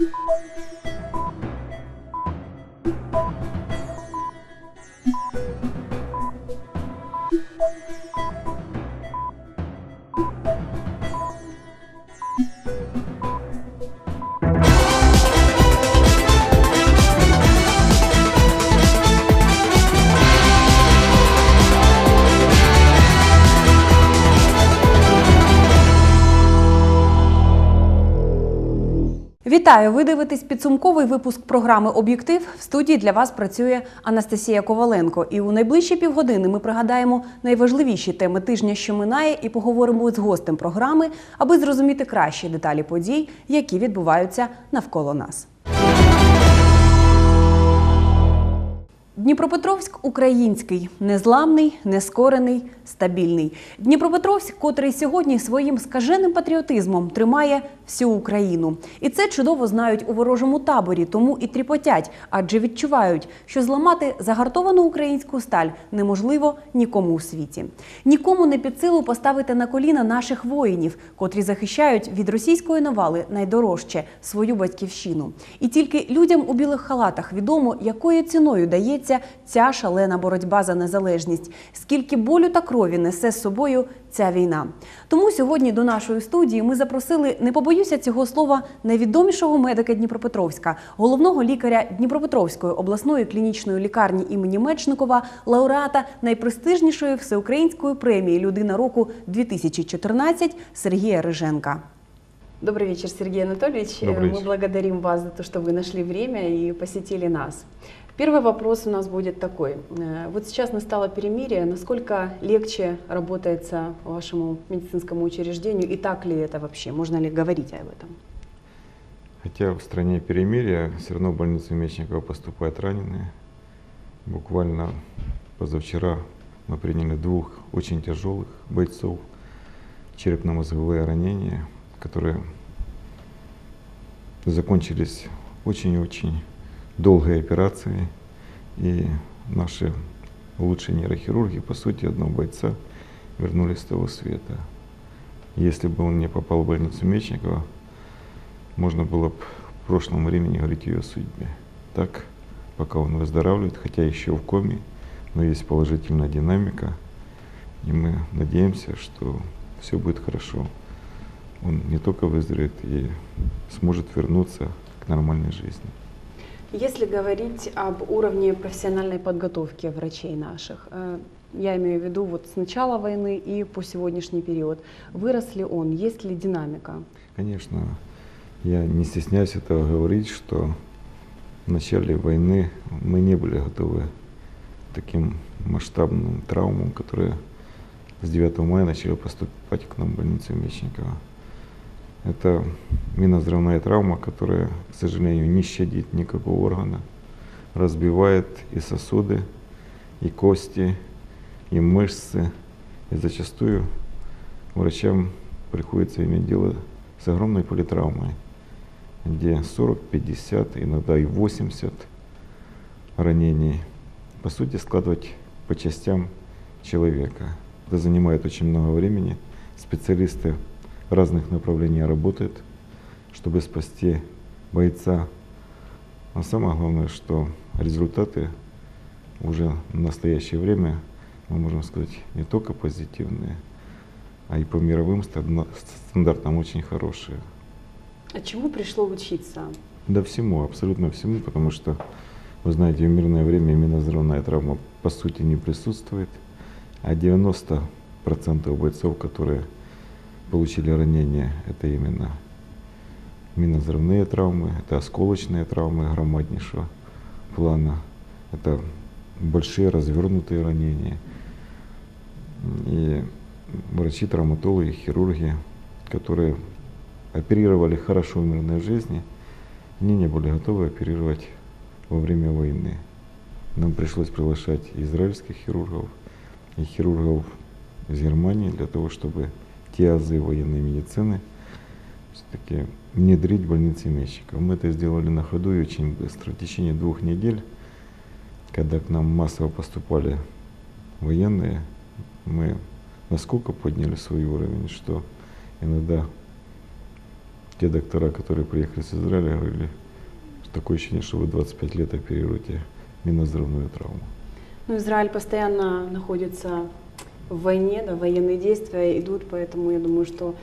Monday. Вітаю! Ви дивитесь підсумковий випуск програми Об'єктив. В студії для вас працює Анастасія Коваленко. І у найближчі півгодини ми пригадаємо найважливіші теми тижня, що минає, і поговоримо з гостем програми, аби зрозуміти кращі деталі подій, які відбуваються навколо нас. Дніпропетровськ український, незламний, нескорений, стабільний. Дніпропетровськ, котрий сьогодні своїм скаженим патріотизмом тримає всю Україну. І це чудово знають у ворожому таборі, тому і тріпотять, адже відчувають, що зламати загартовану українську сталь неможливо нікому у світі. Нікому не під силу поставити на коліна наших воїнів, котрі захищають від російської навали найдорожче свою батьківщину. І тільки людям у білих халатах відомо, якою ціною дається ця шалена боротьба за незалежність, скільки болю та крові несе з собою ця війна. Тому сьогодні до нашої студії ми запросили, не побоюся цього слова, найвідомішого медика Дніпропетровська, головного лікаря Дніпропетровської обласної клінічної лікарні імені Мечникова, лауреата найпрестижнішої всеукраїнської премії Людина року 2014 Сергія Риженка. Добрый вечер, Сергей Анатольевич. Добрый Мы вечер. благодарим вас за то, что вы нашли время и посетили нас. Первый вопрос у нас будет такой. Э, Вот сейчас настало перемирие. Насколько легче работается вашему медицинскому учреждению? И так ли это вообще? Можно ли говорить об этом? Хотя в стране перемирия, все равно в больницу Мечникова поступают раненые. Буквально позавчера мы приняли двух очень тяжелых бойцов, черепно-мозговые ранения, которые закончились очень-очень долгой операцией. И наши лучшие нейрохирурги, по сути, одного бойца вернулись с того света. Если бы он не попал в больницу Мечникова, можно было бы в прошлом времени говорить о ее судьбе. Так, пока он выздоравливает, хотя еще в коме, но есть положительная динамика, и мы надеемся, что все будет хорошо. Он не только выздоровеет и сможет вернуться к нормальной жизни. Если говорить об уровне профессиональной подготовки врачей наших, э, я имею в виду вот с начала войны и по сегодняшний период, вырос ли он, есть ли динамика? Конечно, я не стесняюсь этого говорить, что в начале войны мы не были готовы к таким масштабным травмам, которые с 9 мая начали поступать к нам в больницу Мечникова. Это минозрывная травма, которая, к сожалению, не щадит никакого органа, разбивает и сосуды, и кости, и мышцы. И зачастую врачам приходится иметь дело с огромной политравмой, где 40, 50, иногда и 80 ранений. По сути, складывать по частям человека. Это занимает очень много времени. Специалисты разных направлений работают, чтобы спасти бойца. А самое главное, что результаты уже в настоящее время, мы можем сказать, не только позитивные, а и по мировым стандартам стандартам очень хорошие. А чему пришло учиться? Да всему, абсолютно всему, потому что, вы знаете, в мирное время именно взрывная травма по сути не присутствует, а 90% бойцов, которые получили ранения, это именно минозрывные травмы, это осколочные травмы громаднейшего плана, это большие развернутые ранения. И врачи, травматологи, хирурги, которые оперировали хорошо в мирной жизни, они не были готовы оперировать во время войны. Нам пришлось приглашать израильских хирургов и хирургов из Германии для того, чтобы те азы военной медицины все-таки внедрить в больнице Мечникова. Мы это сделали на ходу и очень быстро. В течение двух недель, когда к нам массово поступали военные, мы насколько подняли свой уровень, что иногда те доктора, которые приехали с Израиля, говорили, что такое ощущение, что вы 25 лет оперируете минозрывную травму. Ну, Израиль постоянно находится в войне, да, военные действия идут, поэтому я думаю, что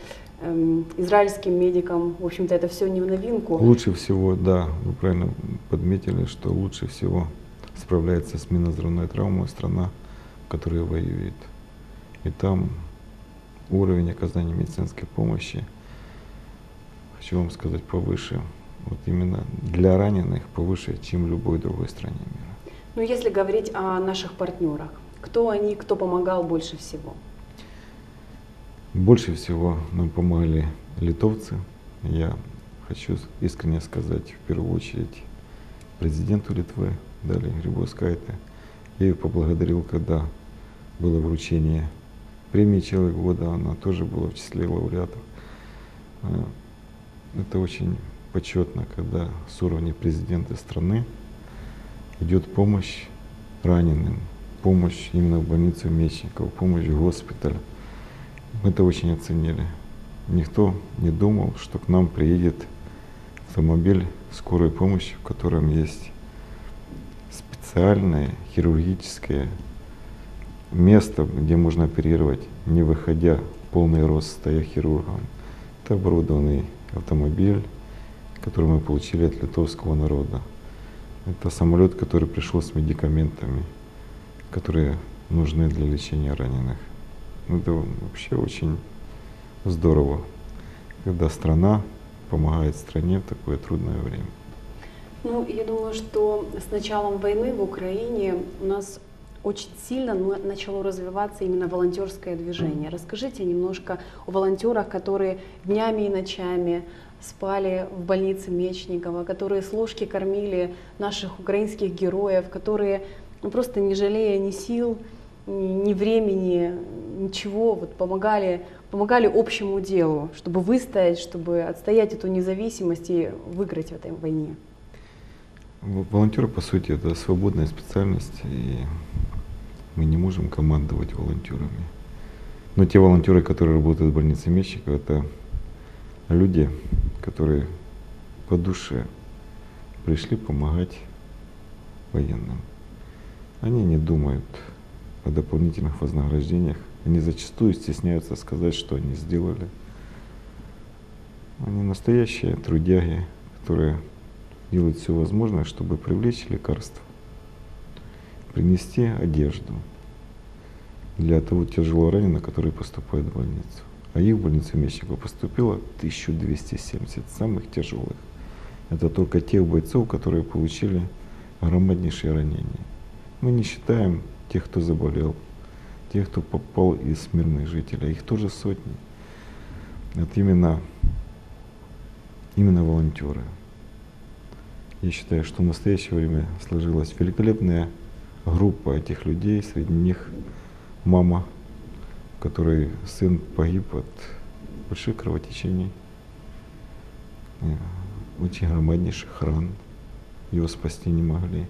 эм, израильским медикам, в общем-то, это все не в новинку. Лучше всего, да, вы правильно подметили, что лучше всего справляется с минозрывной травмой страна, которая воюет. И там уровень оказания медицинской помощи, хочу вам сказать, повыше. Вот именно для раненых повыше, чем в любой другой стране мира. Ну, если говорить о наших партнерах, кто они, кто помогал больше всего? Больше всего нам помогали литовцы. Я хочу искренне сказать в первую очередь президенту Литвы Дали Грибоскайте. Я ее поблагодарил, когда было вручение премии «Человек года», она тоже была в числе лауреатов. А, Это очень почетно, когда с уровня президента страны идет помощь раненым, помощь именно в больницу Мечников, помощь в госпиталь. Мы это очень оценили. Никто не думал, что к нам приедет автомобиль скорой помощи, в котором есть специальное хирургическое место, где можно оперировать, не выходя в полный рост, стоя хирургом. Это оборудованный автомобиль, который мы получили от литовского народа. Это самолет, который пришел с медикаментами, которые нужны для лечения раненых. Это вообще очень здорово, когда страна помогает стране в такое трудное время. Ну, я думаю, что с началом войны в Украине у нас очень сильно на- начало развиваться именно волонтерское движение. Расскажите немножко о волонтерах, которые днями и ночами спали в больнице Мечникова, которые с ложки кормили наших украинских героев, которые просто не жалея ни сил, ни, ни времени, ничего, вот помогали, помогали общему делу, чтобы выстоять, чтобы отстоять эту независимость и выиграть в этой войне. Волонтеры, по сути, это свободная специальность, и мы не можем командовать волонтерами. Но те волонтеры, которые работают в больнице Мечникова, это люди, которые по душе пришли помогать военным. Они не думают о дополнительных вознаграждениях. Они зачастую стесняются сказать, что они сделали. Они настоящие трудяги, которые делают все возможное, чтобы привлечь лекарства, принести одежду для того тяжело раненого, который поступает в больницу. А их в больницу Мечникова поступило 1270 самых тяжелых. Это только тех бойцов, которые получили громаднейшие ранения. Мы не считаем тех, кто заболел, тех, кто попал из мирных жителей, а их тоже сотни. Это именно, именно волонтеры. Я считаю, что в настоящее время сложилась великолепная группа этих людей. Среди них мама, которой сын погиб от больших кровотечений, э, очень громаднейших ран. Его спасти не могли.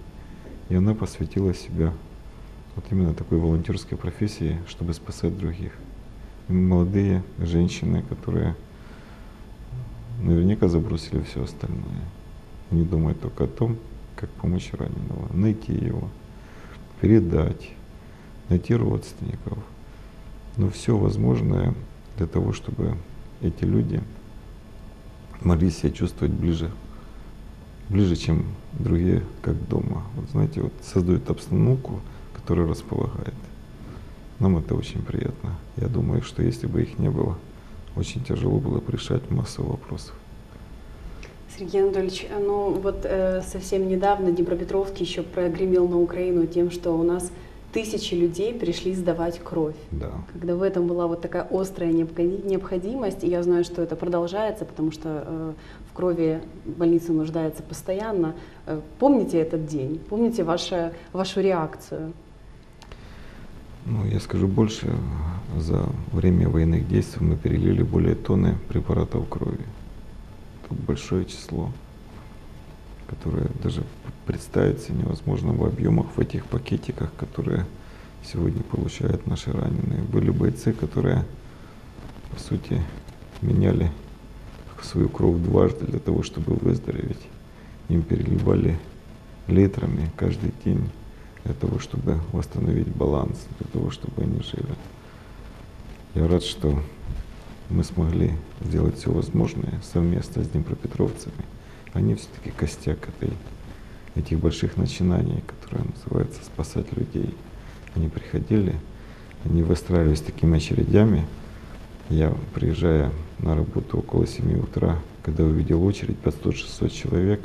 И она посвятила себя вот именно такой волонтерской профессии, чтобы спасать других. И молодые женщины, которые наверняка забросили все остальное. Они думают только о том, как помочь раненого, найти его, передать, найти родственников. Но все возможное для того, чтобы эти люди могли себя чувствовать ближе, ближе, чем другие, как дома. Вот знаете, вот создают обстановку, которая располагает. Нам это очень приятно. Я думаю, что если бы их не было, очень тяжело было бы решать массу вопросов. Сергей Анатольевич, а ну вот э, совсем недавно Днепропетровский еще прогремел на Украину тем, что у нас тысячи людей пришли сдавать кровь. Да. Когда в этом была вот такая острая необходи- необходимость, и я знаю, что это продолжается, потому что э, в крови больница нуждается постоянно. Э, помните этот день? Помните ваша, вашу реакцию? Ну, я скажу больше. За время военных действий мы перелили более тонны препаратов крови. Это большое число, которое даже представить себе невозможно в объемах в этих пакетиках, которые сегодня получают наши раненые. Были бойцы, которые, по сути, меняли свою кровь дважды для того, чтобы выздороветь. Им переливали литрами каждый день для того, чтобы восстановить баланс, для того, чтобы они жили. Я рад, что мы смогли сделать все возможное совместно с днепропетровцами. Они все-таки костяк этой, этих больших начинаний, которые называется «спасать людей». Они приходили, они выстраивались такими очередями. Я, приезжая на работу около 7 утра, когда увидел очередь 500-600 человек,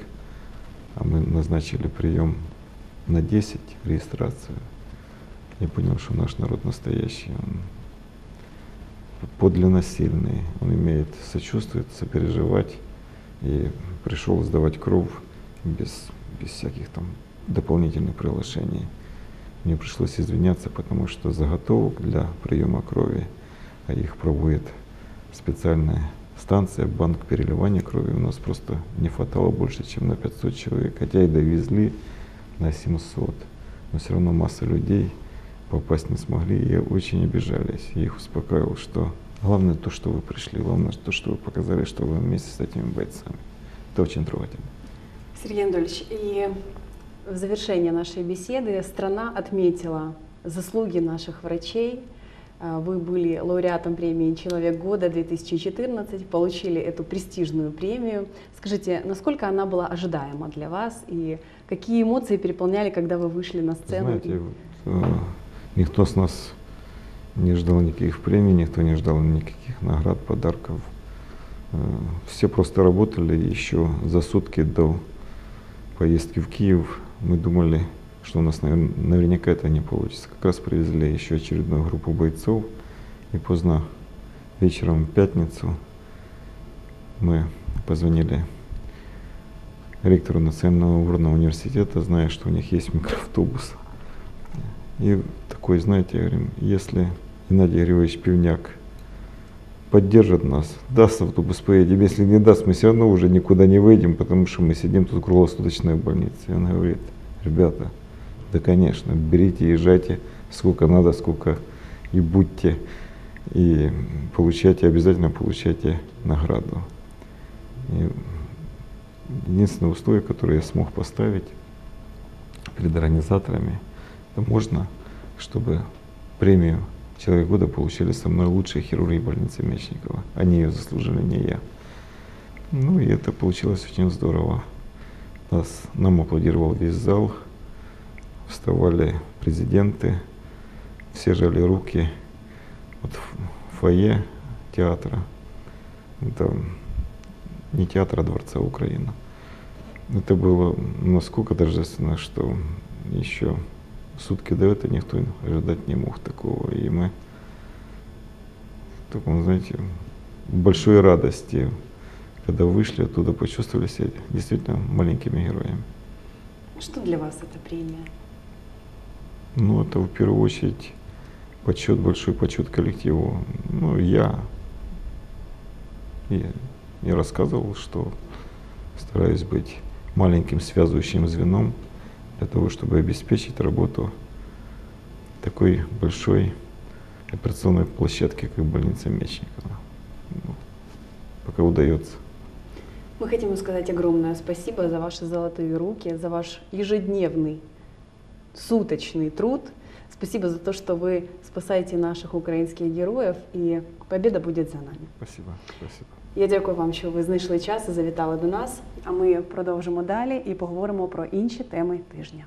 а мы назначили прием на 10 регистрацию, я понял, что наш народ настоящий, он подлинно сильный, он умеет сочувствовать, сопереживать и пришел сдавать кровь без, без всяких там дополнительных приглашений. Мне пришлось извиняться, потому что заготовок для приема крови, а их проводит специальная станция, банк переливания крови, у нас просто не хватало больше, чем на 500 человек, хотя и довезли на 700, но все равно масса людей попасть не смогли, и очень обижались. Я их успокаивал, что главное то, что вы пришли, главное то, что вы показали, что вы вместе с этими бойцами. Это очень трогательно. Сергей Анатольевич, и в завершение нашей беседы страна отметила заслуги наших врачей. А, Вы были лауреатом премии «Человек года» 2014, получили эту престижную премию. Скажите, насколько она была ожидаема для вас и какие эмоции переполняли, когда вы вышли на сцену? Знаете, вот, э, никто с нас не ждал никаких премий, никто не ждал никаких наград, подарков. Э, Все просто работали еще за сутки до поездки в Киев. Мы думали, что у нас навер- наверняка это не получится. Как раз привезли еще очередную группу бойцов. И поздно вечером в пятницу мы позвонили ректору Национального военного университета, зная, что у них есть микроавтобус. И такой, знаете, говорим, если Геннадий Григорьевич Пивняк поддержит нас, даст автобус, поедем. Если не даст, мы все равно уже никуда не выйдем, потому что мы сидим тут в круглосуточной больнице. И он говорит, ребята, да, конечно, берите, езжайте, сколько надо, сколько и будьте, и получайте, обязательно получайте награду. И единственное условие, которое я смог поставить перед организаторами, это можно, чтобы премию «Человек года» получили со мной лучшие хирурги больницы Мечникова. Они ее заслужили, не я. Ну и это получилось очень здорово. Нас, нам аплодировал весь зал, вставали президенты, все жали руки. Вот фойе театра, это не театра, а Дворца Украина. Это было насколько торжественно, что еще сутки до этого никто ожидать не мог такого. И мы в таком, знаете, большой радости, когда вышли оттуда, почувствовали себя действительно маленькими героями. Что для вас эта премия? Ну, это в первую очередь почет, большой почет коллективу. Ну, я, я, я рассказывал, что стараюсь быть маленьким связывающим звеном для того, чтобы обеспечить работу такой большой операционной площадки, как больница Мечникова. Ну, пока удается. Мы хотим вам сказать огромное спасибо за ваши золотые руки, за ваш ежедневный, суточный труд. Спасибо за то, что вы спасаете наших українських героїв, і побіда буде за нами. Спасибо, спасибо. Я дякую вам, що ви знайшли час і завітали до нас. А ми продовжимо далі і поговоримо про інші теми тижня.